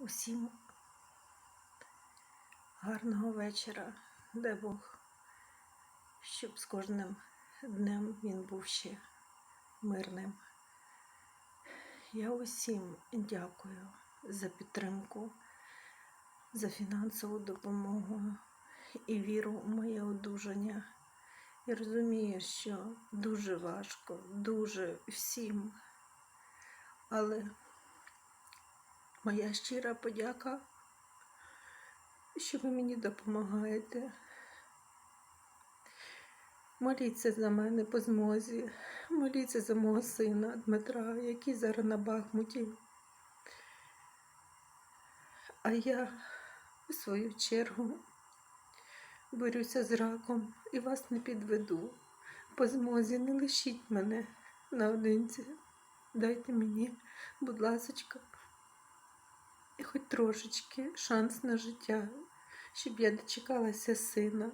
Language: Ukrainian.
Усім гарного вечора, де Бог, щоб з кожним днем він був ще мирним. Я усім дякую за підтримку, за фінансову допомогу і віру у моє одужання. Я розумію, що дуже важко, дуже всім. Але моя щира подяка, що ви мені допомагаєте. Моліться за мене по змозі, моліться за мого сина Дмитра, який зараз на Бахмуті. А я, в свою чергу, борюся з раком і вас не підведу. По змозі не лишіть мене наодинці. Дайте мені, будь ласочка, і хоч трошечки шанс на життя, щоб я дочекалася сина.